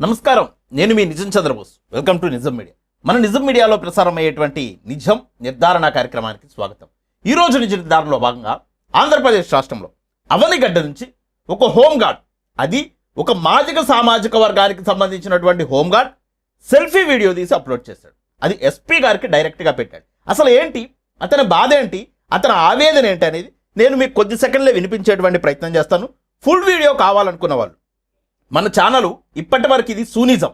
నమస్కారం. నేను మీ Nijam Chandrabose. Welcome to Nijam media. మన నిజం మీడియాలో ప్రసారం అయ్యేటువంటి నిజం నిర్ధారణ కార్యక్రమానికి స్వాగతం. ఈ రోజు నిజ నిర్ధారణలో భాగంగా ఆంధ్రప్రదేశ్ రాష్ట్రంలో అవనిగడ్డ నుంచి ఒక హోంగార్డ్ అది ఒక మాదిక సామాజిక వర్గానికి సంబంధించినటువంటి హోంగార్డ్ సెల్ఫీ వీడియో తీసి అప్లోడ్ చేశాడు. అది ఎస్పీ గారికి డైరెక్ట్గా పెట్టాడు. అసలు ఏంటి? అతని బాధ ఏంటి? అతని ఆవేదన ఏంటి అనేది నేను మీకు కొద్ది సెకండ్లే వినిపించేటువంటి ప్రయత్నం చేస్తాను. ఫుల్ వీడియో కావాలనుకున్న వాళ్ళు మన ఛానల్ ఇప్పటి వరకు ఇది సూనిజం.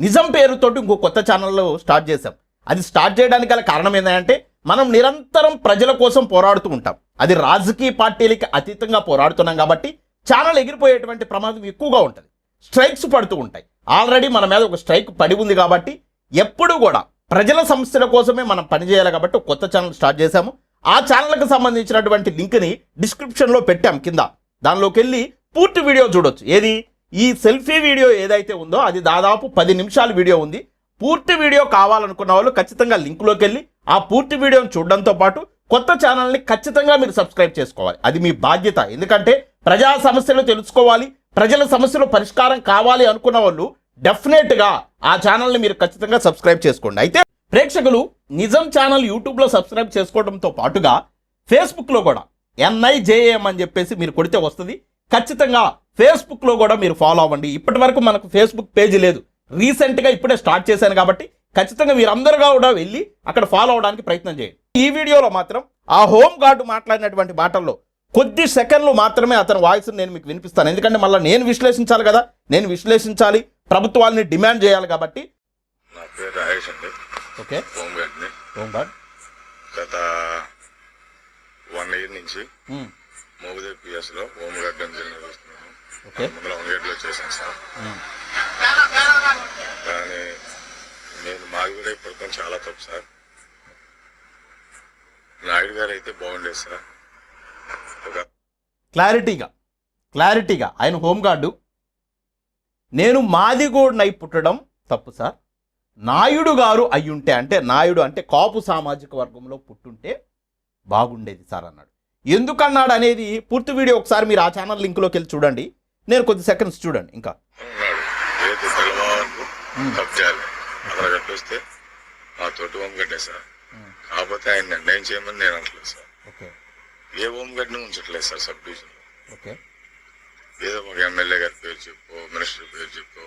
నిజం పేరుతోటి ఇంకో కొత్త ఛానల్లో స్టార్ట్ చేశాం. అది స్టార్ట్ చేయడానికి గల కారణం ఏంటంటే మనం నిరంతరం ప్రజల కోసం పోరాడుతూ ఉంటాం. అది రాజకీయ పార్టీలకి అతీతంగా పోరాడుతున్నాం కాబట్టి ఛానల్ ఎగిరిపోయేటువంటి ప్రమాదం ఎక్కువగా ఉంటుంది. స్ట్రైక్స్ పడుతూ ఉంటాయి. ఆల్రెడీ మన మీద ఒక స్ట్రైక్ పడి ఉంది కాబట్టి ఎప్పుడు కూడా ప్రజల సమస్యల కోసమే మనం పనిచేయాలి కాబట్టి కొత్త ఛానల్ స్టార్ట్ చేశాము. ఆ ఛానల్కి సంబంధించినటువంటి లింక్ని డిస్క్రిప్షన్లో పెట్టాం కింద. దానిలోకి వెళ్ళి పూర్తి వీడియో చూడొచ్చు. ఏది? ఈ సెల్ఫీ వీడియో ఏదైతే ఉందో అది దాదాపు పది నిమిషాల వీడియో ఉంది. పూర్తి వీడియో కావాలనుకున్న వాళ్ళు ఖచ్చితంగా లింక్లోకి వెళ్ళి ఆ పూర్తి వీడియోని చూడడంతో పాటు కొత్త ఛానల్ని ఖచ్చితంగా మీరు సబ్స్క్రైబ్ చేసుకోవాలి. అది మీ బాధ్యత. ఎందుకంటే ప్రజా సమస్యలు తెలుసుకోవాలి ప్రజల సమస్యలు పరిష్కారం కావాలి అనుకున్న వాళ్ళు డెఫినెట్గా ఆ ఛానల్ని మీరు ఖచ్చితంగా సబ్స్క్రైబ్ చేసుకోండి. అయితే ప్రేక్షకులు నిజం ఛానల్ యూట్యూబ్లో సబ్స్క్రైబ్ చేసుకోవడంతో పాటుగా ఫేస్బుక్లో కూడా ఎన్ఐజేఎం అని చెప్పేసి మీరు కొడితే వస్తుంది. ఖచ్చితంగా ఫేస్బుక్లో కూడా మీరు ఫాలో అవ్వండి. ఇప్పటి వరకు మనకు ఫేస్బుక్ పేజీ లేదు. రీసెంట్గా ఇప్పుడే స్టార్ట్ చేశాను కాబట్టి ఖచ్చితంగా మీరందరుగా కూడా వెళ్ళి అక్కడ ఫాలో అవడానికి ప్రయత్నం చేయండి. ఈ వీడియోలో మాత్రం ఆ హోమ్ గార్డు మాట్లాడినటువంటి మాటల్లో కొద్ది సెకండ్లు మాత్రమే అతని వాయిస్ నేను మీకు వినిపిస్తాను. ఎందుకంటే మళ్ళీ నేను విశ్లేషించాలి కదా. నేను విశ్లేషించాలి. ప్రభుత్వాన్ని డిమాండ్ చేయాలి కాబట్టి. నా పేరు రాజేష్ అండి. ఓకే. హోమ్ గార్డ్ని. Home guard. గత వన్ ఇయర్ నుంచి మోగుదేవ్ పిఎస్లో హోమ్ గార్డ్ అని నిర్వహిస్తున్నాను. ఓకే. ముందర ఇయర్లో చేశాను సార్. కానీ నేను మాది కూడా ఇప్పటికీ చాలా తప్పు సార్. నాయుడు గారు అయితే బాగుండేది సార్. క్లారిటీగా క్లారిటీగా ఆయన హోంగార్డు. నేను మాదిగోడినై పుట్టడం తప్పు సార్. నాయుడు గారు అయ్యుంటే అంటే నాయుడు అంటే కాపు సామాజిక వర్గంలో పుట్టుంటే బాగుండేది సార్ అన్నాడు. ఎందుకన్నాడు అనేది పూర్తి వీడియో ఒకసారి మీరు ఆ ఛానల్ లింక్లోకి వెళ్ళి చూడండి. నేను కొద్ది సెకండ్స్ చూడండి ఇంకా. కట్టొస్తే మా తోటి హోమ్ గడ్డే సార్ కాకపోతే ఆయన నిర్ణయం చేయమని నేను అంటలేదు సార్ ఓకే. ఏ హోమ్ గడ్ని ఉంచట్లేదు సార్ సబ్ డివిజన్ ఓకే. ఏదో ఒక ఎమ్మెల్యే గారి పేరు చెప్పు మినిస్టర్ పేరు చెప్పు.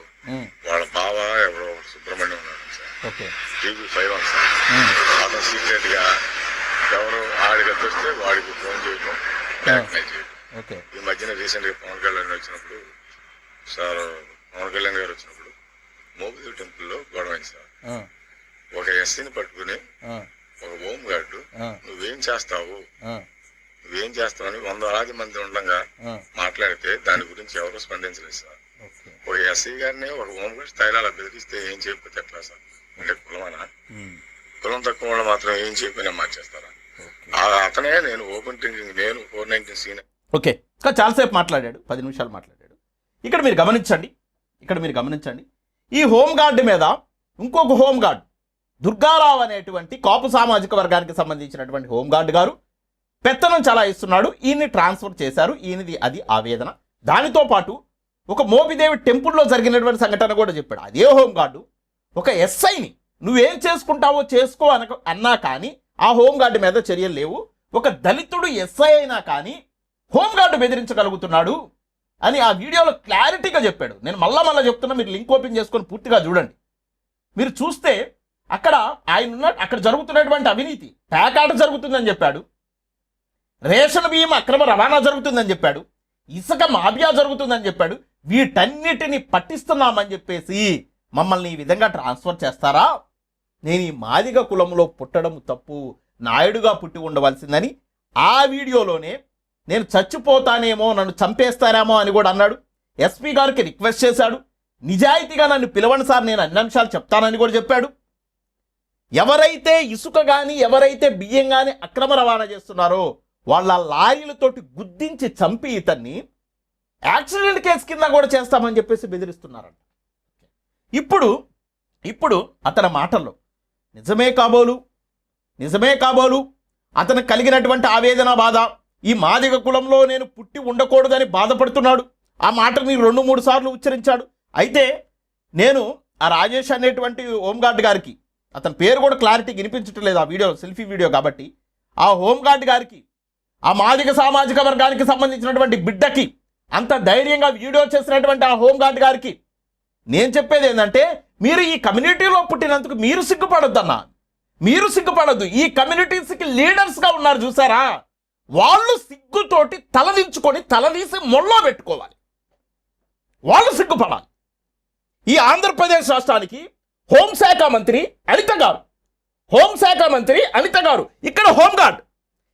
వాళ్ళ బావ ఎవరో సుబ్రహ్మణ్యం ఉన్నాడు sir. Okay. TV five one sir. అతను సీక్రెట్గా ఎవరు ఆడికి వస్తే వాడికి ఫోన్ చేయటం బ్లాక్మెయిల్ చేయటం. ఓకే. ఈ మధ్యన రీసెంట్గా పవన్ కళ్యాణ్ వచ్చినప్పుడు సార్ పవన్ కళ్యాణ్ గారు వచ్చినప్పుడు మోబిదేవ్ టెంపుల్లో గొడవైంది సార్. ఒక ఎస్సీని పట్టుకుని ఒక హోమ్ గార్డు నువ్వేం చేస్తావు? నువ్వేం చేస్తావు అని వందలాది మంది ఉండగా మాట్లాడితే దాని గురించి ఎవరు స్పందించలేదు సార్. ఒక ఎస్సీ గారిని ఒక హోమ్ గార్డ్ స్థాయిలో బెదిరిస్తే ఏం చేయకపోతే ఎట్లా సార్? అంటే కులమనా? కులం తక్కువ వాళ్ళు మాత్రం ఏం చెప్పినా మార్చేస్తారా? అతనే నేను ఓపెన్ థింకింగ్ నేను ఫోర్ నైన్టీన్ సీనియర్ ఓకే. ఇంకా చాలాసేపు మాట్లాడాడు. పది నిమిషాలు మాట్లాడాడు. ఇక్కడ మీరు గమనించండి. ఇక్కడ మీరు గమనించండి. ఈ హోంగార్డ్ మీద ఇంకొక హోమ్ గార్డ్ దుర్గారావు అనేటువంటి కాపు సామాజిక వర్గానికి సంబంధించినటువంటి హోమ్ గార్డ్ గారు పెత్తనం చలాయిస్తున్నాడు. ఈయన్ని ట్రాన్స్ఫర్ చేశారు. ఈయనది అది ఆవేదన. దానితో పాటు ఒక మోపిదేవి టెంపుల్లో జరిగినటువంటి సంఘటన కూడా చెప్పాడు. అదే హోంగార్డు ఒక ఎస్ఐని నువ్వేం చేసుకుంటావో చేసుకో అన అన్నా కానీ ఆ హోమ్ గార్డు మీద చర్యలు లేవు. ఒక దళితుడు ఎస్ఐ అయినా కానీ హోంగార్డు బెదిరించగలుగుతున్నాడు అని ఆ వీడియోలో క్లారిటీగా చెప్పాడు. నేను మళ్ళా మళ్ళా చెప్తున్నా మీరు లింక్ ఓపెన్ చేసుకొని పూర్తిగా చూడండి. మీరు చూస్తే అక్కడ ఆయన ఉన్న అక్కడ జరుగుతున్నటువంటి అవినీతి ప్యాకాట జరుగుతుందని చెప్పాడు. రేషన్ బియ్యం అక్రమ రవాణా జరుగుతుందని చెప్పాడు. ఇసుక మాఫియా జరుగుతుందని చెప్పాడు. వీటన్నిటిని పట్టిస్తున్నామని చెప్పేసి మమ్మల్ని ఈ విధంగా ట్రాన్స్ఫర్ చేస్తారా? నేను ఈ మాదిగ కులంలో పుట్టడం తప్పు నాయుడుగా పుట్టి ఉండవలసిందని ఆ వీడియోలోనే నేను చచ్చిపోతానేమో నన్ను చంపేస్తారేమో అని కూడా అన్నాడు. ఎస్పీ గారికి రిక్వెస్ట్ చేశాడు. నిజాయితీగా నన్ను పిలవండి సార్ నేను అన్ని అంశాలు చెప్తానని కూడా చెప్పాడు. ఎవరైతే ఇసుక కానీ ఎవరైతే బియ్యం కానీ అక్రమ రవాణా చేస్తున్నారో వాళ్ళ లారీలతోటి గుద్దించి చంపి ఇతన్ని యాక్సిడెంట్ కేసు కింద కూడా చేస్తామని చెప్పేసి బెదిరిస్తున్నారంట. ఇప్పుడు ఇప్పుడు అతని మాటల్లో నిజమే కాబోలు. నిజమే కాబోలు. అతను కలిగినటువంటి ఆవేదన బాధ ఈ మాదిగ కులంలో నేను పుట్టి ఉండకూడదని బాధపడుతున్నాడు. ఆ మాటని రెండు మూడు సార్లు ఉచ్చరించాడు. అయితే నేను ఆ రాజేష్ అనేటువంటి హోంగార్డ్ గారికి అతని పేరు కూడా క్లారిటీ వినిపించటం లేదు ఆ వీడియో సెల్ఫీ వీడియో కాబట్టి ఆ హోంగార్డ్ గారికి ఆ మాదిక సామాజిక వర్గానికి సంబంధించినటువంటి బిడ్డకి అంత ధైర్యంగా వీడియో చేసినటువంటి ఆ హోంగార్డ్ గారికి నేను చెప్పేది ఏంటంటే మీరు ఈ కమ్యూనిటీలో పుట్టినందుకు మీరు సిగ్గుపడొద్దన్నా. మీరు సిగ్గుపడద్దు. ఈ కమ్యూనిటీస్కి లీడర్స్గా ఉన్నారు చూసారా? వాళ్ళు సిగ్గుతోటి తలదించుకొని తలదీసి మొల్లో పెట్టుకోవాలి. వాళ్ళు సిగ్గుపడాలి. ఈ ఆంధ్రప్రదేశ్ రాష్ట్రానికి హోంశాఖ మంత్రి అనిత గారు. హోంశాఖ మంత్రి అనిత గారు. ఇక్కడ హోంగార్డ్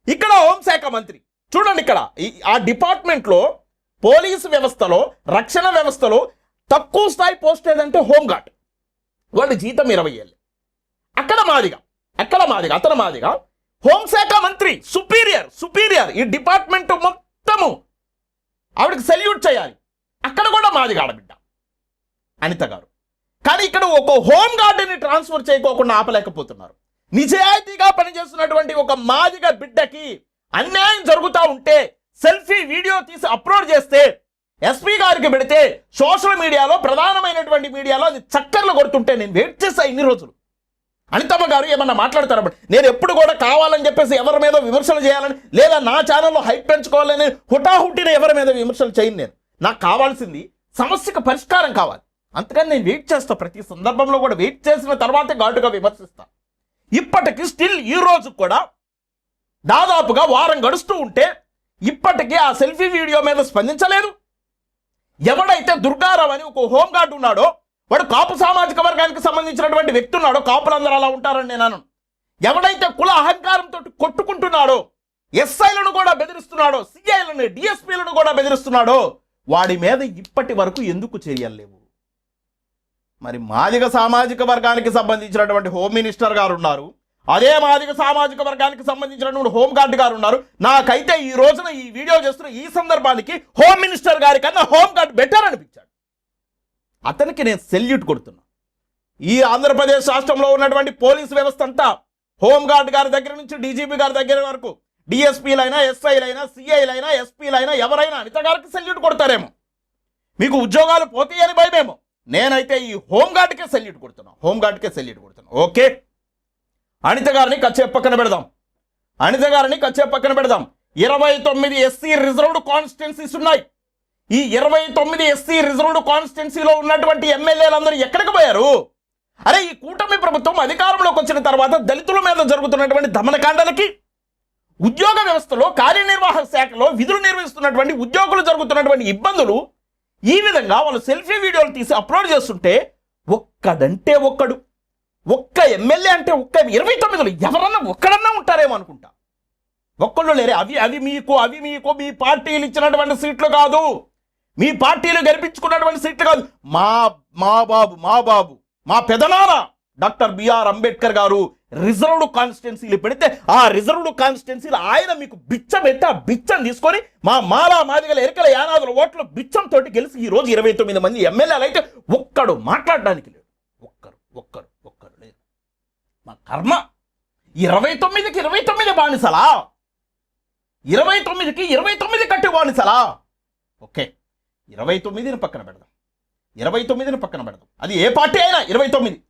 ఇక్కడ హోంశాఖ మంత్రి. చూడండి ఇక్కడ. ఈ- ఆ డిపార్ట్మెంట్లో పోలీసు వ్యవస్థలో రక్షణ వ్యవస్థలో తక్కువ స్థాయి పోస్ట్ ఏదంటే హోంగార్డ్ వాడి జీతం ఇరవై ఏళ్ళు. అక్కడ మాదిగా అక్కడ మాదిగా అతను మాదిగా హోంశాఖ మంత్రి సుపీరియర్ సుపీరియర్ ఈ డిపార్ట్మెంట్ మొత్తము ఆవిడకి సెల్యూట్ చేయాలి. అక్కడ కూడా మాదిగా ఆడబిడ్డ. అనిత గారు. కానీ ఇక్కడ ఒక హోమ్ గార్డెన్ని ట్రాన్స్ఫర్ చేయకోకుండా ఆపలేకపోతున్నారు. నిజాయితీగా పనిచేస్తున్నటువంటి ఒక మాదిగ బిడ్డకి అన్యాయం జరుగుతూ ఉంటే సెల్ఫీ వీడియో తీసి అప్లోడ్ చేస్తే ఎస్పీ గారికి పెడితే సోషల్ మీడియాలో ప్రధానమైనటువంటి మీడియాలో అది చక్కర్లు కొడుతుంటే నేను వెయిట్ చేశా ఇన్ని రోజులు. అనితమ్మ గారు ఏమన్నా మాట్లాడతారా? నేను ఎప్పుడు కూడా కావాలని చెప్పేసి ఎవరి మీద విమర్శలు చేయాలని లేదా నా ఛానల్లో హైప్ పెంచుకోవాలని హుటాహుటిన ఎవరి మీద విమర్శలు చేయను నేను. నాకు కావాల్సింది సమస్యకు పరిష్కారం కావాలి. అందుకని నేను వెయిట్ చేస్తా. ప్రతి సందర్భంలో కూడా వెయిట్ చేసిన తర్వాతే ఘాటుగా విమర్శిస్తా. ఇప్పటికి స్టిల్ ఈ రోజు కూడా దాదాపుగా వారం గడుస్తూ ఉంటే ఇప్పటికీ ఆ సెల్ఫీ వీడియో మీద స్పందించలేదు. ఎవడైతే దుర్గారావు అని ఒక హోంగార్డ్ ఉన్నాడో వాడు కాపు సామాజిక వర్గానికి సంబంధించినటువంటి వ్యక్తి ఉన్నాడో కాపులందరూ అలా ఉంటారని నేను ఎవడైతే కుల అహంకారంతో కొట్టుకుంటున్నాడో ఎస్ఐలను కూడా బెదిరిస్తున్నాడో సిఐలను డిఎస్పీలను కూడా బెదిరిస్తున్నాడో వాడి మీద ఇప్పటి వరకు ఎందుకు చేయలేవు మరి మాదిగ సామాజిక వర్గానికి సంబంధించినటువంటి హోమ్ మినిస్టర్ గారు ఉన్నారు. అదే మాదిగ సామాజిక వర్గానికి సంబంధించినటువంటి హోమ్ గారు ఉన్నారు. నాకైతే ఈ రోజున ఈ వీడియో చేస్తున్న ఈ సందర్భానికి హోమ్ మినిస్టర్ గారి కన్నా హోంగార్డ్ బెటర్ అనిపించాడు. అతనికి నేను సెల్యూట్ కొడుతున్నా. ఈ ఆంధ్రప్రదేశ్ రాష్ట్రంలో ఉన్నటువంటి పోలీస్ వ్యవస్థ అంతా హోంగార్డ్ గారి దగ్గర నుంచి డీజీపీ గారి దగ్గర వరకు డిఎస్పీలైనా ఎస్ఐలైనా సిఐలైనా ఎస్పీలైనా ఎవరైనా అనిత గారికి సెల్యూట్ కొడతారేమో. మీకు ఉద్యోగాలు పోతాయని భయమేమో. నేనైతే ఈ హోమ్ గార్డ్కే సెల్యూట్ కొడుతున్నా. హోంగార్డ్కే సెల్యూట్ కొడుతున్నా. ఓకే? అనిత గారిని కచ్చే పక్కన పెడదాం. అనిత గారిని కచ్చే పక్కన పెడదాం. ఇరవై తొమ్మిది ఎస్సీ రిజర్వ్డ్ కాన్స్టిట్యున్సీస్ ఉన్నాయి. ఈ ఇరవై తొమ్మిది ఎస్సీ రిజర్వ్డ్ కాన్స్టిట్యున్సీలో ఉన్నటువంటి ఎమ్మెల్యేలందరూ ఎక్కడికి పోయారు? అరే ఈ కూటమి ప్రభుత్వం అధికారంలోకి వచ్చిన తర్వాత దళితుల మీద జరుగుతున్నటువంటి దమనకాండలకి ఉద్యోగ వ్యవస్థలో కార్యనిర్వాహక శాఖలో విధులు నిర్వహిస్తున్నటువంటి ఉద్యోగులు జరుగుతున్నటువంటి ఇబ్బందులు ఈ విధంగా వాళ్ళు సెల్ఫీ వీడియోలు తీసి అప్లోడ్ చేస్తుంటే ఒక్కడంటే ఒక్కడు. ఒక్క ఎమ్మెల్యే అంటే ఒక్క ఇరవై తొమ్మిదిలో ఎవరన్నా ఒక్కడన్నా ఉంటారేమో అనుకుంటా. ఒక్కళ్ళు లేరే అవి అవి మీకు అవి మీకు మీ పార్టీలు ఇచ్చినటువంటి సీట్లు కాదు. మీ పార్టీలు గెలిపించుకున్నటువంటి సీట్లు కాదు. మా మా బాబు మా బాబు మా పెదనాన్న డాక్టర్ బిఆర్ అంబేద్కర్ గారు రిజర్వ్డ్ కాన్స్టిట్యున్సీలు పెడితే ఆ రిజర్వ్డ్ కాన్స్టిట్యున్సీలు ఆయన మీకు బిచ్చం పెట్టి ఆ బిచ్చం తీసుకొని మా మాలా మాదిగల ఎరికల యానాదుల ఓట్లు బిచ్చంతో గెలిచి ఈ రోజు ఇరవై తొమ్మిది మంది ఎమ్మెల్యేలు అయితే ఒక్కడు మాట్లాడడానికి లేడు. ఒక్కరు ఒక్కరు. మా కర్మ. ఇరవై తొమ్మిదికి ఇరవై తొమ్మిది బానిసలా? ఇరవై తొమ్మిదికి ఇరవై తొమ్మిది కట్టి బానిసలా? ఓకే. ఇరవై తొమ్మిదిని పక్కన పెడదాం. ఇరవై తొమ్మిదిని పక్కన పెడదాం. అది ఏ పార్టీ అయినా ఇరవై తొమ్మిది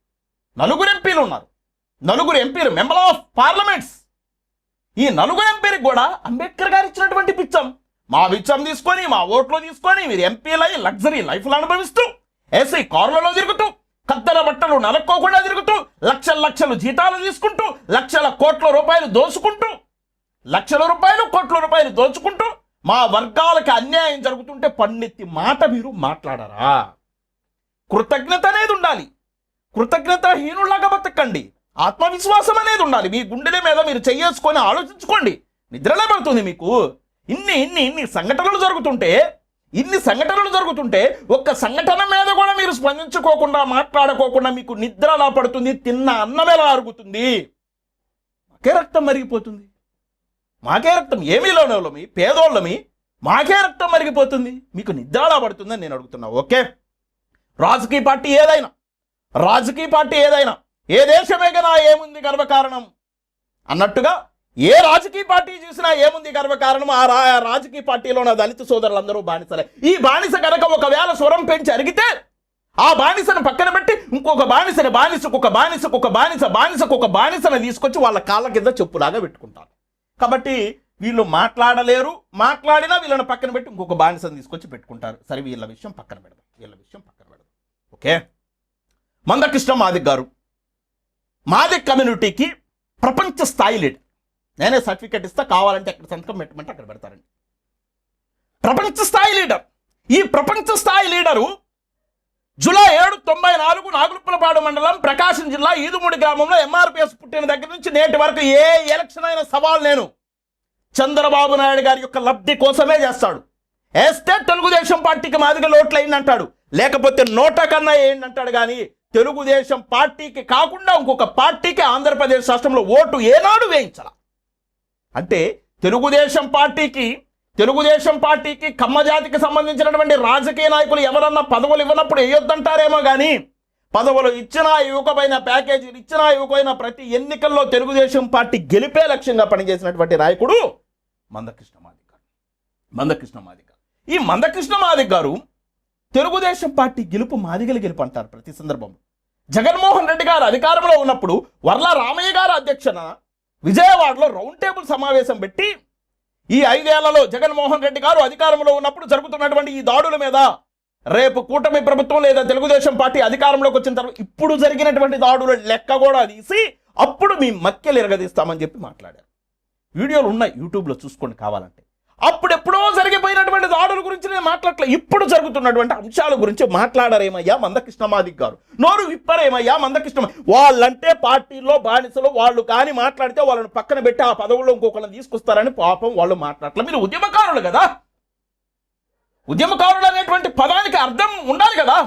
నలుగురు ఎంపీలు ఉన్నారు. నలుగురు ఎంపీలు మెంబర్ ఆఫ్ పార్లమెంట్స్. ఈ నలుగురు ఎంపీలకు కూడా అంబేద్కర్ గారు ఇచ్చినటువంటి పిచ్చం. మా పిచ్చం తీసుకొని మా ఓట్లు తీసుకొని మీరు ఎంపీలై లగ్జరీ లైఫ్లు అనుభవిస్తూ ఏసీ కార్లలో తిరుగుతూ కత్తెర బట్టలు నలక్కోకుండా తిరుగుతూ లక్షల లక్షలు జీతాలు తీసుకుంటూ లక్షల కోట్ల రూపాయలు దోచుకుంటూ లక్షల రూపాయలు కోట్ల రూపాయలు దోచుకుంటూ మా వర్గాలకి అన్యాయం జరుగుతుంటే పన్నెత్తి మాట మీరు మాట్లాడరా. కృతజ్ఞత అనేది ఉండాలి. కృతజ్ఞత హీనులాగా బతకండి. ఆత్మవిశ్వాసం అనేది ఉండాలి. మీ గుండెల మీద మీరు చెయ్యేసుకొని ఆలోచించుకోండి. నిద్రలే పడుతుంది మీకు. ఇన్ని ఇన్ని ఇన్ని సంఘటనలు జరుగుతుంటే ఇన్ని సంఘటనలు జరుగుతుంటే ఒక్క సంఘటన మీద కూడా మీరు స్పందించుకోకుండా మాట్లాడుకోకుండా మీకు నిద్ర ఎలా పడుతుంది తిన్న అన్నం ఎలా అరుగుతుంది? మాకే రక్తం మరిగిపోతుంది. మాకే రక్తం ఏమీ లేనోళ్ళమి పేదోళ్ళమి మాకే రక్తం మరిగిపోతుంది. మీకు నిద్ర ఎలా పడుతుందని నేను అడుగుతున్నా ఓకే? రాజకీయ పార్టీ ఏదైనా రాజకీయ పార్టీ ఏదైనా ఏ దేశమే కదా ఏముంది గర్వకారణం? అన్నట్టుగా ఏ రాజకీయ పార్టీ చూసినా ఏముంది గర్వకారణం? ఆ రా రాజకీయ పార్టీలో ఉన్న దళిత సోదరులందరూ బానిసలే. ఈ బానిస కనుక ఒకవేళ స్వరం పెంచి అరిగితే ఆ బానిసను పక్కన పెట్టి ఇంకొక బానిసని బానిసకు ఒక బానిసకు ఒక బానిస బానిసకు ఒక బానిసను తీసుకొచ్చి వాళ్ళ కాళ్ళ కింద చెప్పులాగా పెట్టుకుంటారు. కాబట్టి వీళ్ళు మాట్లాడలేరు. మాట్లాడినా వీళ్ళని పక్కన పెట్టి ఇంకొక బానిసను తీసుకొచ్చి పెట్టుకుంటారు. సరే వీళ్ళ విషయం పక్కన పెడదాం. వీళ్ళ విషయం పక్కన పెడదాం. ఓకే? మందకృష్ణ మాదిక్ గారు. మాదిక్ కమ్యూనిటీకి ప్రపంచ స్థాయి లీడర్. నేనే సర్టిఫికెట్ ఇస్తా కావాలంటే ఎక్కడ సంతకం పెట్టమంటే అక్కడ పెడతారండి. ప్రపంచ స్థాయి లీడర్. ఈ ప్రపంచ స్థాయి లీడరు జూలై ఏడు తొంభై నాలుగు నాగులుప్పలపాడు మండలం ప్రకాశం జిల్లా ఈదుమూడి గ్రామంలో ఎంఆర్పిఎస్ పుట్టిన దగ్గర నుంచి నేటి వరకు ఏ ఎలక్షన్ అయిన సవాల్ నేను చంద్రబాబు నాయుడు గారి యొక్క లబ్ధి కోసమే చేస్తాడు. వేస్తే తెలుగుదేశం పార్టీకి మాదిగా లోట్లు అయిందంటాడు. లేకపోతే నోట కన్నా ఏంటంటాడు కానీ తెలుగుదేశం పార్టీకి కాకుండా ఇంకొక పార్టీకి ఆంధ్రప్రదేశ్ రాష్ట్రంలో ఓటు ఏనాడు వేయించాల. అంటే తెలుగుదేశం పార్టీకి తెలుగుదేశం పార్టీకి కమ్మజాతికి సంబంధించినటువంటి రాజకీయ నాయకులు ఎవరన్నా పదవులు ఇవ్వనప్పుడు వేయొద్దంటారేమో కానీ పదవులు ఇచ్చినా ఇవ్వకపోయిన ప్యాకేజీలు ఇచ్చినా ఇవ్వకపోయిన ప్రతి ఎన్నికల్లో తెలుగుదేశం పార్టీ గెలిపే లక్ష్యంగా పనిచేసినటువంటి నాయకుడు మందకృష్ణ మాదిక్ గారు. మందకృష్ణ మాదిక్ గారు. ఈ మందకృష్ణ మాదిక్ గారు తెలుగుదేశం పార్టీ గెలుపు మాదిగల గెలుపు అంటారు ప్రతి సందర్భంలో. జగన్మోహన్ రెడ్డి గారు అధికారంలో ఉన్నప్పుడు వర్ల రామయ్య గారు అధ్యక్షన విజయవాడలో రౌండ్ టేబుల్ సమావేశం పెట్టి ఈ ఐదేళ్ళలో జగన్మోహన్ రెడ్డి గారు అధికారంలో ఉన్నప్పుడు జరుగుతున్నటువంటి ఈ దాడుల మీద రేపు కూటమి ప్రభుత్వం లేదా తెలుగుదేశం పార్టీ అధికారంలోకి వచ్చిన తర్వాత ఇప్పుడు జరిగినటువంటి దాడుల లెక్క కూడా తీసి అప్పుడు మీ మక్కెలు ఎరగదీస్తామని చెప్పి మాట్లాడారు. వీడియోలు ఉన్నాయి యూట్యూబ్లో చూసుకోండి కావాలంటే. అప్పుడెప్పుడో జరిగిపోయినటువంటి దాడుల గురించి నేను మాట్లాడలే ఇప్పుడు జరుగుతున్నటువంటి అంశాల గురించి మాట్లాడరేమయ్యా మందకృష్ణమాదిక్ గారు. నోరు విప్పరేమయ్యా మందకృష్ణ వాళ్ళంటే పార్టీలో బానిసలు వాళ్ళు కానీ మాట్లాడితే వాళ్ళని పక్కన పెట్టి ఆ పదవుల్లో ఇంకొకరిని తీసుకొస్తారని పాపం వాళ్ళు మాట్లాడలే మీరు ఉద్యమకారులు కదా. ఉద్యమకారుడు అనేటువంటి పదానికి అర్థం ఉండాలి కదా.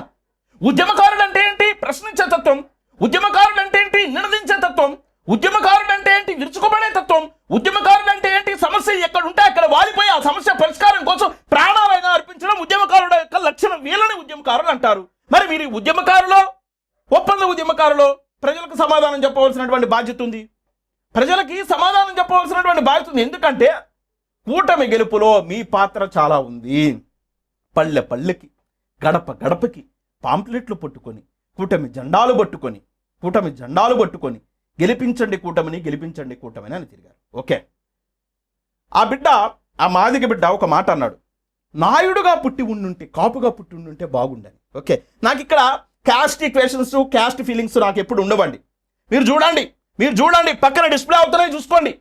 ఉద్యమకారుడు అంటే ఏంటి? ప్రశ్నించే తత్వం. ఉద్యమకారుడు అంటే ఏంటి? నినదించే తత్వం. ఉద్యమకారుడు అంటే ఏంటి? విరుచుకోబడే తత్వం. ఉద్యమకారుడు అంటే ఏంటి? సమస్య ఎక్కడ ఉంటే అక్కడ వాలిపోయి ఆ సమస్య పరిష్కారం కోసం ప్రాణాలైనా అర్పించడం ఉద్యమకారుడు యొక్క లక్షణం. వీళ్ళని ఉద్యమకారులు అంటారు. మరి మీరు ఉద్యమకారులో ఒప్పంద ఉద్యమకారులో ప్రజలకు సమాధానం చెప్పవలసినటువంటి బాధ్యత ఉంది. ప్రజలకి సమాధానం చెప్పవలసినటువంటి బాధ్యత ఉంది. ఎందుకంటే కూటమి గెలుపులో మీ పాత్ర చాలా ఉంది. పల్లె పల్లెకి గడప గడపకి పాంప్లెట్లు పట్టుకొని కూటమి జెండాలు పట్టుకొని కూటమి జెండాలు పట్టుకొని గెలిపించండి కూటమిని గెలిపించండి కూటమిని అని తిరిగారు. ఓకే. ఆ బిడ్డ ఆ మాదిగ బిడ్డ ఒక మాట అన్నాడు. నాయుడుగా పుట్టి ఉండుంటే కాపుగా పుట్టి ఉండుంటే బాగుండని. ఓకే. నాకు ఇక్కడ క్యాస్ట్ ఈక్వేషన్స్ క్యాస్ట్ ఫీలింగ్స్ నాకు ఎప్పుడు ఉండవండి. మీరు చూడండి మీరు చూడండి పక్కన డిస్ప్లే అవుతున్నాయి చూసుకోండి.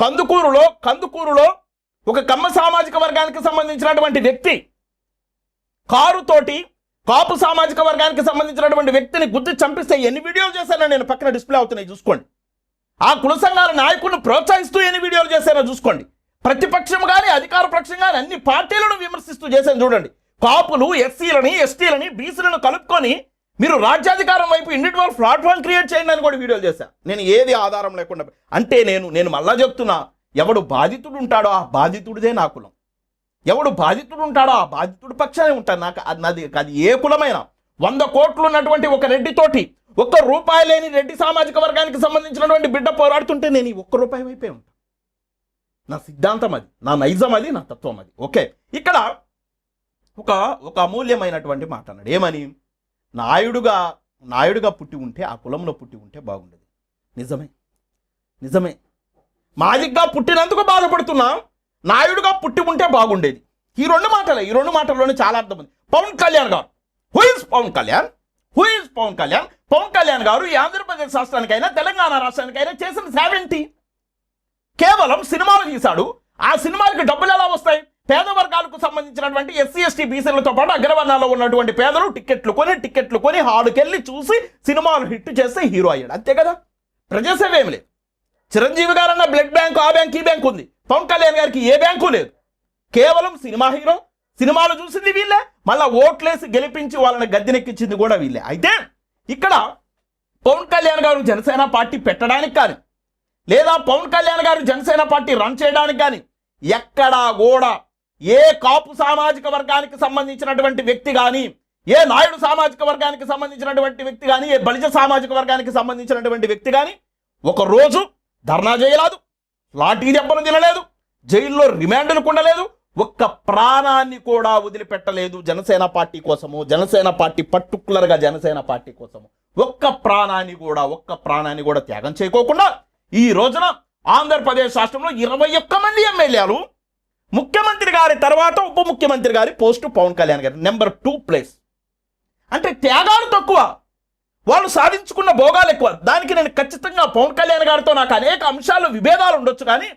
కందుకూరులో కందుకూరులో ఒక కమ్మ సామాజిక వర్గానికి సంబంధించినటువంటి వ్యక్తి కారుతోటి కాపు సామాజిక వర్గానికి సంబంధించినటువంటి వ్యక్తిని గుర్తు చంపిస్తే ఎన్ని వీడియోలు చేశానో నేను పక్కన డిస్ప్లే అవుతున్నాయి చూసుకోండి. ఆ కుల సంఘాల నాయకులను ప్రోత్సహిస్తూ ఎన్ని వీడియోలు చేశానో చూసుకోండి. ప్రతిపక్షం కానీ అధికార పక్షం కానీ అన్ని పార్టీలను విమర్శిస్తూ చేశాను చూడండి. కాపులు ఎస్సీలని ఎస్టీలని బీసీలను కలుపుకొని మీరు రాజ్యాధికారం వైపు ఇండివిజువల్ ప్లాట్ఫామ్ క్రియేట్ చేయండి అని కూడా వీడియోలు చేశాను నేను ఏది ఆధారం లేకుండా అంటే నేను నేను మళ్ళా చెప్తున్నా. ఎవడు బాధితుడు ఉంటాడో ఆ బాధితుడిదే నా కులం. ఎవడు బాధితుడు ఉంటాడో ఆ బాధితుడు పక్షానే ఉంటాడు. నాకు అది అది ఏ కులమైన వంద కోట్లు ఉన్నటువంటి ఒక రెడ్డితోటి ఒక్క రూపాయి లేని రెడ్డి సామాజిక వర్గానికి సంబంధించినటువంటి బిడ్డ పోరాడుతుంటే నేను ఈ ఒక్క రూపాయి వైపే ఉంటాను నా సిద్ధాంతం అది నా నైజం అది నా తత్వం అది. ఓకే ఇక్కడ ఒక ఒక అమూల్యమైనటువంటి మాట అన్నాడు. ఏమని? నాయుడుగా నాయుడుగా పుట్టి ఉంటే ఆ కులంలో పుట్టి ఉంటే బాగుండేది. నిజమే నిజమే. మాదిగ్గా పుట్టినందుకు బాధపడుతున్నాం నాయుడుగా పుట్టి ఉంటే బాగుండేది. ఈ రెండు మాటలే ఈ రెండు మాటల్లోనే చాలా అర్థం ఉంది. పవన్ కళ్యాణ్ గారు who is Pawan Kalyan? Who is Pawan Kalyan? Pawan Kalyan గారు ఈ ఆంధ్రప్రదేశ్ రాష్ట్రానికైనా తెలంగాణ రాష్ట్రానికైనా చేసిన సేవేంటి కేవలం సినిమాలు తీశాడు. ఆ సినిమాలకు డబ్బులు ఎలా వస్తాయి? పేద వర్గాలకు సంబంధించినటువంటి ఎస్సీ ఎస్టీ బీసీలతో పాటు అగ్రవర్ణాల్లో ఉన్నటువంటి పేదలు టికెట్లు కొని టికెట్లు కొని హాలుకెళ్ళి చూసి సినిమాలు హిట్ చేస్తే హీరో అయ్యాడు. అంతే కదా? ప్రజాసేవ ఏమి లేదు. చిరంజీవి గారన్న బ్లడ్ బ్యాంక్ ఆ బ్యాంక్ ఈ బ్యాంక్ ఉంది. పవన్ కళ్యాణ్ గారికి ఏ బ్యాంకు లేదు. కేవలం సినిమా హీరో సినిమాలు చూసింది వీళ్ళే మళ్ళా ఓట్లేసి గెలిపించి వాళ్ళని గద్దెనెక్కించింది కూడా వీళ్ళే. అయితే ఇక్కడ పవన్ కళ్యాణ్ గారు జనసేన పార్టీ పెట్టడానికి కానీ లేదా పవన్ కళ్యాణ్ గారు జనసేన పార్టీ రన్ చేయడానికి కానీ ఎక్కడా కూడా ఏ కాపు సామాజిక వర్గానికి సంబంధించినటువంటి వ్యక్తి కానీ ఏ నాయుడు సామాజిక వర్గానికి సంబంధించినటువంటి వ్యక్తి కానీ ఏ బలిజ సామాజిక వర్గానికి సంబంధించినటువంటి వ్యక్తి కానీ ఒక రోజు ధర్నా చేయలేదు లాఠీ దెబ్బను తినలేదు జైల్లో రిమాండ్లు ఉండలేదు ఒక్క ప్రాణాన్ని కూడా వదిలిపెట్టలేదు జనసేన పార్టీ కోసము జనసేన పార్టీ పర్టికులర్గా జనసేన పార్టీ కోసము. ఒక్క ప్రాణాన్ని కూడా ఒక్క ప్రాణాన్ని కూడా త్యాగం చేయకోకుండా ఈ రోజున ఆంధ్రప్రదేశ్ రాష్ట్రంలో ఇరవై ఒక్క మంది ఎమ్మెల్యేలు ముఖ్యమంత్రి గారి తర్వాత ఉప ముఖ్యమంత్రి గారి పోస్టు పవన్ కళ్యాణ్ గారి నెంబర్ టూ ప్లేస్. అంటే త్యాగాలు తక్కువ. వాళ్ళు సాధించుకున్న భోగాలు ఎక్కువ. దానికి నేను ఖచ్చితంగా పవన్ కళ్యాణ్ గారితో నాకు అనేక అంశాలు విభేదాలు ఉండొచ్చు కానీ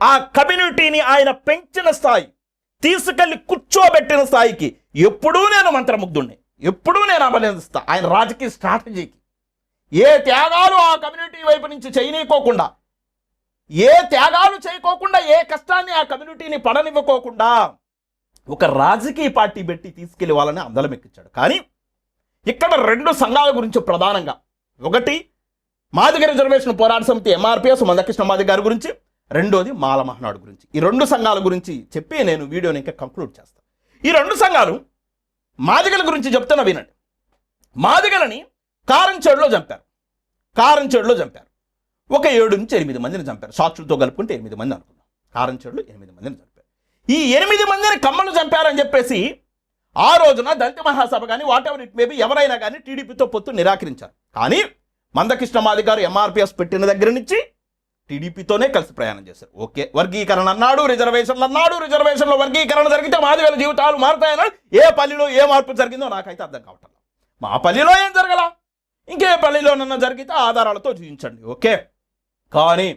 ఆ కమ్యూనిటీని ఆయన పెంచిన స్థాయి తీసుకెళ్ళి కూర్చోబెట్టిన స్థాయికి ఎప్పుడూ నేను మంత్రముగ్ధుణ్ణి. ఎప్పుడూ నేను అభినందిస్తా ఆయన రాజకీయ స్ట్రాటజీకి. ఏ త్యాగాలు ఆ కమ్యూనిటీ వైపు నుంచి చేయనీకోకుండా ఏ త్యాగాలు చేయకోకుండా ఏ కష్టాన్ని ఆ కమ్యూనిటీని పడనివ్వకోకుండా ఒక రాజకీయ పార్టీ పెట్టి తీసుకెళ్ళి వాళ్ళని అందలం ఎక్కించాడు. కానీ ఇక్కడ రెండు సంఘాల గురించి ప్రధానంగా. ఒకటి మాదిగ రిజర్వేషన్ పోరాట సమితి ఎంఆర్పిఎస్ మందకృష్ణ మాది గారి గురించి రెండోది మాల మహనాడు గురించి. ఈ రెండు సంఘాల గురించి చెప్పి నేను వీడియోని ఇంకా కంక్లూడ్ చేస్తాను ఈ రెండు సంఘాలు మాదిగల గురించి చెప్తున్నా వినండి. మాదిగలని కారంచేడులో చంపారు. కారంచేడులో చంపారు. ఒక ఏడు నుంచి ఎనిమిది మందిని చంపారు. సాక్షులతో కలుపుకుంటే ఎనిమిది మంది అనుకున్నాం. కారంచేడులో ఎనిమిది మందిని చంపారు. ఈ ఎనిమిది మందిని కమ్మలు చంపారని చెప్పేసి ఆ రోజున దళిత మహాసభ కానీ వాట్ ఎవర్ ఇట్ మేబీ ఎవరైనా కానీ టీడీపీతో పొత్తు నిరాకరించారు. కానీ మందకృష్ణ మాది గారు ఎంఆర్పిఎస్ పెట్టిన దగ్గర నుంచి టీడీపీతోనే కలిసి ప్రయాణం చేశారు. ఓకే వర్గీకరణ అన్నాడు రిజర్వేషన్లు అన్నాడు రిజర్వేషన్లో వర్గీకరణ జరిగితే మాదిగల జీవితాలు మారుతాయన్నాడు. ఏ పల్లిలో ఏ మార్పు జరిగిందో నాకైతే అర్థం కావటం మా పల్లిలో ఏం జరగల? ఇంకే పల్లిలోనన్నా జరిగితే ఆధారాలతో చూపించండి ఓకే కానీ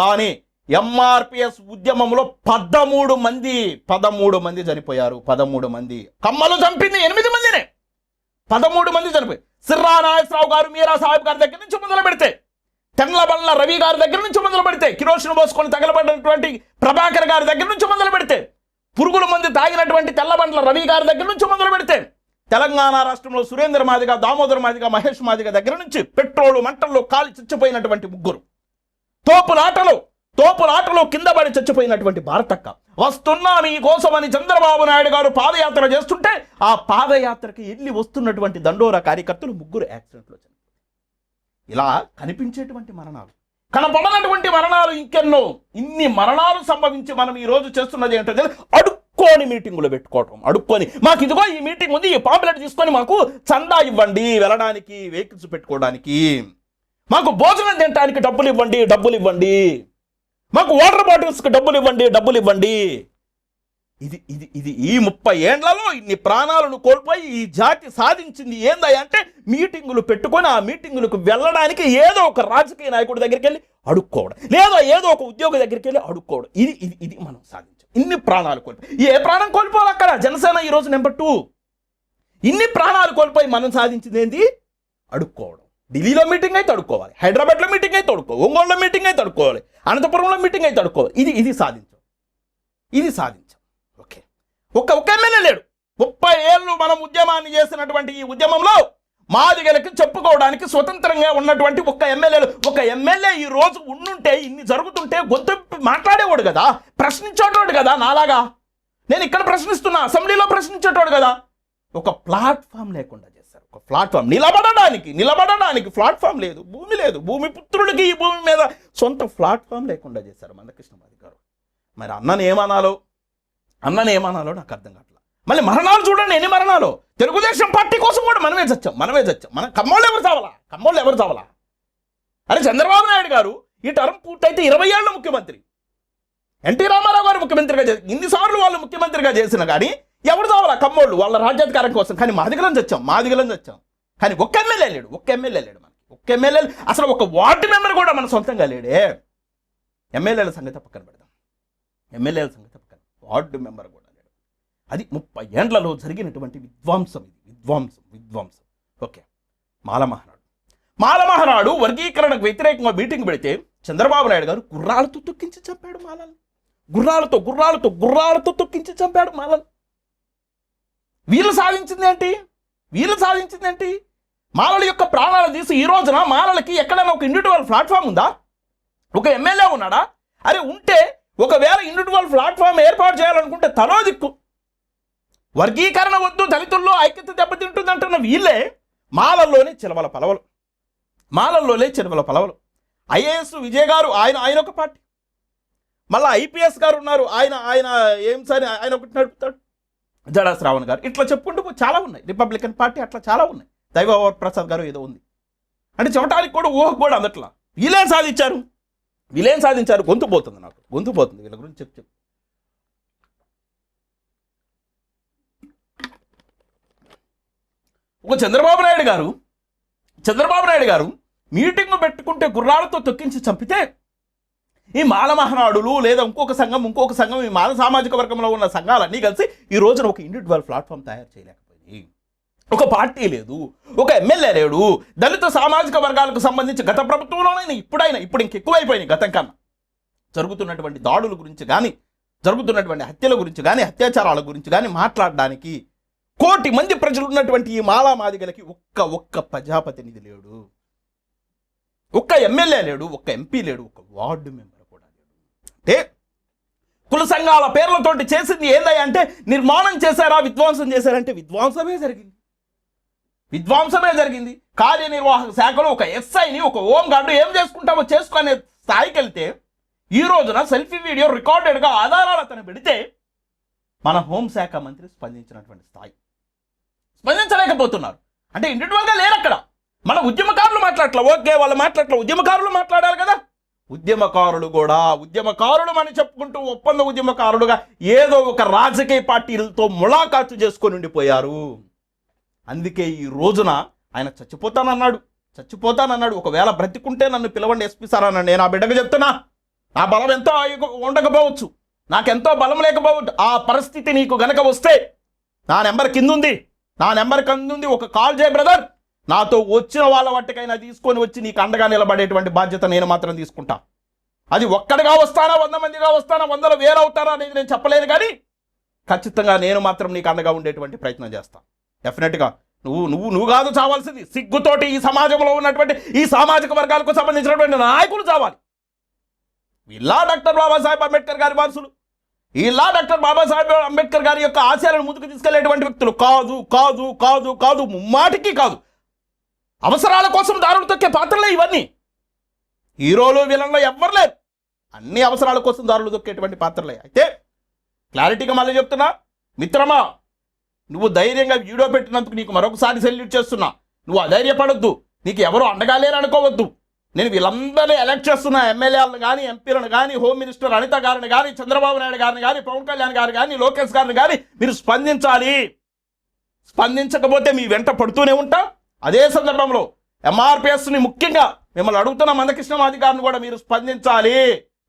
కానీ ఎంఆర్పిఎస్ ఉద్యమంలో పదమూడు మంది పదమూడు మంది చనిపోయారు. పదమూడు మంది. కమ్మలు చంపింది ఎనిమిది మందినే. పదమూడు మంది చనిపోయారు సిర్రా నాగేశ్వరరావు గారు మీరా సాహెబ్ గారి దగ్గర నుంచి మొదలు పెడితే తెండ్లబండ్ల రవి గారి దగ్గర నుంచి మొదలు పెడితే కిరోషన్ పోసుకొని తగలబడినటువంటి ప్రభాకర్ గారి దగ్గర నుంచి మొదలు పెడితే పురుగుల మంది తాగినటువంటి తెల్లబండ్ల రవి గారి దగ్గర నుంచి మొదలు పెడితే తెలంగాణ రాష్ట్రంలో సురేంద్ర మాదిగా దామోదర్ మాదిగా మహేష్ మాదిగ దగ్గర నుంచి పెట్రోలు మంటల్లో కాలి చచ్చిపోయినటువంటి ముగ్గురు. తోపులాటలో తోపులాటలో కింద పడి చచ్చిపోయినటువంటి భారతక్క. వస్తున్నా మీకోసమని చంద్రబాబు నాయుడు గారు పాదయాత్ర చేస్తుంటే ఆ పాదయాత్రకి వెళ్ళి వస్తున్నటువంటి దండోరా కార్యకర్తలు ముగ్గురు యాక్సిడెంట్లో ఇలా కనిపించేటువంటి మరణాలు. కనపడనటువంటి మరణాలు ఇంకెన్నో. ఇన్ని మరణాలు సంభవించి మనం ఈ రోజు చేస్తున్నది ఏంటో తెలుసు? అడుక్కోని మీటింగులు పెట్టుకోవటం. అడుక్కొని మాకు ఇదిగో ఈ మీటింగ్ ఉంది ఈ పాంప్లెట్ తీసుకొని మాకు చందా ఇవ్వండి వెళ్ళడానికి వెహికల్స్ పెట్టుకోవడానికి. మాకు భోజనం తినడానికి డబ్బులు ఇవ్వండి డబ్బులు ఇవ్వండి. మాకు వాటర్ బాటిల్స్కి డబ్బులు ఇవ్వండి డబ్బులు ఇవ్వండి. ఇది ఇది ఇది ఈ ముప్పై ఏండ్లలో ఇన్ని ప్రాణాలను కోల్పోయి ఈ జాతి సాధించింది ఏందయ్య అంటే మీటింగులు పెట్టుకొని ఆ మీటింగులకు వెళ్ళడానికి ఏదో ఒక రాజకీయ నాయకుడి దగ్గరికి వెళ్ళి అడుక్కోవడం. లేదా ఏదో ఒక ఉద్యోగి దగ్గరికి వెళ్ళి అడుక్కోవడం. ఇది ఇది ఇది మనం సాధించాం. ఇన్ని ప్రాణాలు కోల్పోయి. ఏ ప్రాణం కోల్పోవాలి అక్కడ? జనసేన ఈరోజు నెంబర్ టూ. ఇన్ని ప్రాణాలు కోల్పోయి మనం సాధించింది ఏంది? అడుక్కోవడం. ఢిల్లీలో మీటింగ్ అయితే అడుక్కోవాలి హైదరాబాద్లో మీటింగ్ అయితే అడుక్కోవాలి ఒంగోలులో మీటింగ్ అయితే అడుక్కోవాలి అనంతపురంలో మీటింగ్ అయితే అడుక్కోవాలి ఇది ఇది సాధించం. ఇది సాధించం. ఓకే. ఒక్క ఒక్క ఎమ్మెల్యే లేడు. ముప్పై ఏళ్ళు మనం ఉద్యమాన్ని చేసినటువంటి ఈ ఉద్యమంలో మాదిగలకి చెప్పుకోవడానికి స్వతంత్రంగా ఉన్నటువంటి ఒక్క ఎమ్మెల్యేలు ఒక ఎమ్మెల్యే ఈ రోజు ఉండుంటే ఇన్ని జరుగుతుంటే గొంతు మాట్లాడేవాడు కదా? ప్రశ్నించేటోడు కదా నాలాగా? నేను ఇక్కడ ప్రశ్నిస్తున్నా అసెంబ్లీలో ప్రశ్నించేటోడు కదా? ఒక ప్లాట్ఫామ్ లేకుండా ఒక ప్లాట్ఫామ్. నిలబడడానికి నిలబడడానికి ప్లాట్ఫామ్ లేదు భూమి లేదు. భూమి పుత్రుడికి ఈ భూమి మీద సొంత ప్లాట్ఫామ్ లేకుండా చేశారు మందకృష్ణమాది గారు. మరి అన్నను ఏమనాలో? అన్నను ఏమనాలో నాకు అర్థం కావట్లేదు మళ్ళీ మరణాలు చూడండి ఎన్ని మరణాలు? తెలుగుదేశం పార్టీ కోసం కూడా మనమే చచ్చాం మనమే చచ్చాం. మన కమ్మోళ్ళు ఎవరు చావలా? కమ్మోళ్ళు ఎవరు చావలా? అరే చంద్రబాబు నాయుడు గారు ఈ టర్మ్ పూర్తయితే ఇరవై ఏళ్ళు ముఖ్యమంత్రి. ఎన్టీ రామారావు గారు ముఖ్యమంత్రిగా చేసి ఇన్నిసార్లు వాళ్ళు ముఖ్యమంత్రిగా చేసిన కానీ ఎవరు చావాలా కమ్మోళ్ళు. వాళ్ళ రాజ్యాధికారం కోసం. కానీ మాదిగలం మా మాదిగలం వచ్చాం. కానీ ఒక్క ఎమ్మెల్యే లేడు. ఒక్క ఎమ్మెల్యే లేడు మనకి. ఒక్క ఎమ్మెల్యే అసలు ఒక వార్డు మెంబర్ కూడా మన సొంతంగా లేడే. ఎమ్మెల్యేల సంగతి పక్కన పెడదాం. ఎమ్మెల్యేల సంగతి పక్కన. వార్డు మెంబర్ కూడా లేడు. అది ముప్పై ఏండ్లలో జరిగినటువంటి విద్వాంసం ఇది. విద్వాంసం విద్వాంసం ఓకే. మాలమహనాడు మాలమహనాడు వర్గీకరణకు వ్యతిరేకంగా మీటింగ్ పెడితే చంద్రబాబు నాయుడు గారు గుర్రాలతో తొక్కించి చంపాడు మాలని గుర్రాలతో గుర్రాలతో గుర్రాలతో తొక్కించి చంపాడు మాలని వీళ్ళు సాధించింది ఏంటి? వీళ్ళు సాధించింది ఏంటి? మాలల యొక్క ప్రాణాలు తీసి ఈ రోజున మాలలకి ఎక్కడైనా ఒక ఇండివిజువల్ ప్లాట్ఫామ్ ఉందా? ఒక ఎమ్మెల్యే ఉన్నాడా? అరే ఉంటే ఒకవేళ ఇండివిజువల్ ప్లాట్ఫామ్ ఏర్పాటు చేయాలనుకుంటే తలో దిక్కు. వర్గీకరణ వద్దు దళితుల్లో ఐక్యత దెబ్బతింటుంది అంటున్న వీళ్ళే మాలల్లోనే చిలవల పలవలు. మాలల్లోనే చిలవల పలవలు. ఐఏఎస్ విజయ్ గారు ఆయన ఆయన ఒక పార్టీ. మళ్ళీ ఐపీఎస్ గారు ఉన్నారు ఆయన ఆయన ఏం సరే ఆయన ఒకటి నడుపుతాడు. జడా శ్రావణ్ గారు. ఇట్లా చెప్పుకుంటూ చాలా ఉన్నాయి. రిపబ్లికన్ పార్టీ అట్లా చాలా ఉన్నాయి. దైవ ప్రసాద్ గారు ఏదో ఉంది. అంటే చెప్పడానికి కూడా ఊహకు కూడా అందట్లా. వీళ్ళేం సాధించారు? వీళ్ళేం సాధించారు? గొంతు పోతుంది నాకు. గొంతు పోతుంది. వీళ్ళ గురించి చెప్పు చెప్పు. ఒక చంద్రబాబు నాయుడు గారు చంద్రబాబు నాయుడు గారు మీటింగ్ పెట్టుకుంటే గుర్రాలతో తొక్కించి చంపితే ఈ మాల మహనాడులు లేదా ఇంకొక సంఘం ఇంకొక సంఘం ఈ మాల సామాజిక వర్గంలో ఉన్న సంఘాలన్నీ కలిసి ఈ రోజున ఒక ఇండివిజువల్ ప్లాట్ఫామ్ తయారు చేయలేకపోయింది ఒక పార్టీ లేదు ఒక ఎమ్మెల్యే లేడు దళిత సామాజిక వర్గాలకు సంబంధించి గత ప్రభుత్వంలోనైనా ఇప్పుడైనా ఇప్పుడు ఇంకెక్కువైపోయినాయి గతం కన్నా. జరుగుతున్నటువంటి దాడుల గురించి కానీ జరుగుతున్నటువంటి హత్యల గురించి కానీ అత్యాచారాల గురించి కానీ మాట్లాడడానికి కోటి మంది ప్రజలు ఉన్నటువంటి ఈ మాలా మాదిగలకి ఒక్క ఒక్క ప్రజాపతినిధి లేడు. ఒక్క ఎమ్మెల్యే లేడు ఒక్క ఎంపీ లేడు ఒక వార్డు మెంబర్ కూడా లేడు. అంటే కుల సంఘాల పేర్లతోటి చేసింది ఏందయ్య అంటే నిర్మాణం చేశారా విధ్వంసం చేశారంటే విధ్వంసమే జరిగింది. విధ్వంసమే జరిగింది. కార్యనిర్వాహక శాఖలో ఒక ఎస్ఐని ఒక హోం గార్డు ఏం చేసుకుంటామో చేసుకునే స్థాయికి వెళ్తే ఈ రోజున సెల్ఫీ వీడియో రికార్డెడ్గా ఆధారాలు అతను పెడితే మన హోంశాఖ మంత్రి స్పందించినటువంటి స్థాయి. స్పందించలేకపోతున్నారు. అంటే ఇండివిజువల్గా లేరు అక్కడ మన ఉద్యమకారులు మాట్లాడట్లా? ఓకే వాళ్ళు మాట్లాడట్లా. ఉద్యమకారులు మాట్లాడాలి కదా? ఉద్యమకారులు కూడా ఉద్యమకారులు అని చెప్పుకుంటూ ఒప్పంద ఉద్యమకారులుగా ఏదో ఒక రాజకీయ పార్టీలతో ములాఖాతు చేసుకొని ఉండిపోయారు. అందుకే ఈ రోజున ఆయన చచ్చిపోతానన్నాడు. చచ్చిపోతానన్నాడు. ఒకవేళ బ్రతికుంటే నన్ను పిలవండి ఎస్పీ సార్ అన్నాడు. నేను ఆ బిడ్డకు చెప్తున్నా. నా బలం ఎంతో ఉండకపోవచ్చు. నాకెంతో బలం లేకపోవచ్చు. ఆ పరిస్థితి నీకు గనక వస్తే నా నెంబర్ కింద ఉంది నా నెంబర్ కింద ఉంది ఒక కాల్ చేయ బ్రదర్. నాతో వచ్చిన వాళ్ళ వాటికైనా తీసుకొని వచ్చి నీకు అండగా నిలబడేటువంటి బాధ్యత నేను మాత్రం తీసుకుంటా. అది ఒక్కడిగా వస్తానా వంద మందిగా వస్తానా వందల వేలు అవుతారా అనేది నేను చెప్పలేను కానీ ఖచ్చితంగా నేను మాత్రం నీకు అండగా ఉండేటువంటి ప్రయత్నం చేస్తా. డెఫినెట్గా నువ్వు నువ్వు నువ్వు కాదు చావాల్సింది. సిగ్గుతోటి ఈ సమాజంలో ఉన్నటువంటి ఈ సామాజిక వర్గాలకు సంబంధించినటువంటి నాయకులు చావాలి. ఇలా డాక్టర్ బాబాసాహెబ్ అంబేద్కర్ గారి వారసులు. ఇలా డాక్టర్ బాబాసాహెబ్ అంబేద్కర్ గారి యొక్క ఆశయాలను ముందుకు తీసుకెళ్ళేటువంటి వ్యక్తులు కాదు కాదు కాదు కాదు ముమ్మాటికి కాదు. అవసరాల కోసం దారులు తొక్కే పాత్రలే ఇవన్నీ. హీరోలు విలన్లో ఎవ్వరు లేరు. అన్ని అవసరాల కోసం దారులు తొక్కేటువంటి పాత్రలే. అయితే క్లారిటీగా మళ్ళీ చెప్తున్నా మిత్రమా నువ్వు ధైర్యంగా వీడియో పెట్టినందుకు నీకు మరొకసారి సెల్యూట్ చేస్తున్నా. నువ్వు అధైర్యపడొద్దు. నీకు ఎవరు అండగా లేరు అనుకోవద్దు. నేను వీళ్ళందరినీ ఎలక్ట్ చేస్తున్న ఎమ్మెల్యేలను కానీ ఎంపీలను కానీ హోమ్ మినిస్టర్ అనిత గారిని కానీ చంద్రబాబు నాయుడు గారిని కానీ పవన్ కళ్యాణ్ గారు కానీ లోకేష్ గారిని కానీ మీరు స్పందించాలి. స్పందించకపోతే మీ వెంట పడుతూనే ఉంటా. అదే సందర్భంలో ఎంఆర్పిఎస్ని ముఖ్యంగా మిమ్మల్ని అడుగుతున్న మందకృష్ణ అధికారిని కూడా మీరు స్పందించాలి.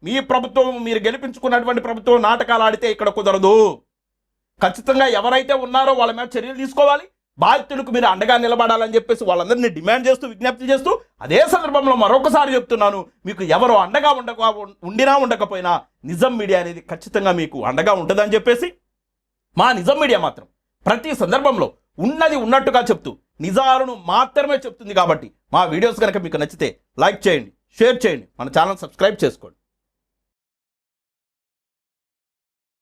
మీ ప్రభుత్వం మీరు గెలిపించుకున్నటువంటి ప్రభుత్వం నాటకాలు ఆడితే ఇక్కడ కుదరదు. ఖచ్చితంగా ఎవరైతే ఉన్నారో వాళ్ళ మీద చర్యలు తీసుకోవాలి. బాధితులకు మీరు అండగా నిలబడాలని చెప్పేసి వాళ్ళందరినీ డిమాండ్ చేస్తూ విజ్ఞప్తి చేస్తూ అదే సందర్భంలో మరొకసారి చెప్తున్నాను. మీకు ఎవరు అండగా ఉండక ఉండినా ఉండకపోయినా నిజం మీడియా అనేది ఖచ్చితంగా మీకు అండగా ఉంటుందని చెప్పేసి మా నిజం మీడియా మాత్రం ప్రతి సందర్భంలో ఉన్నది ఉన్నట్టుగా చెప్తూ నిజాలను మాత్రమే చెప్తుంది కాబట్టి మా వీడియోస్ కనుక మీకు నచ్చితే లైక్ చేయండి షేర్ చేయండి. మన ఛానల్ సబ్స్క్రైబ్ చేసుకోండి.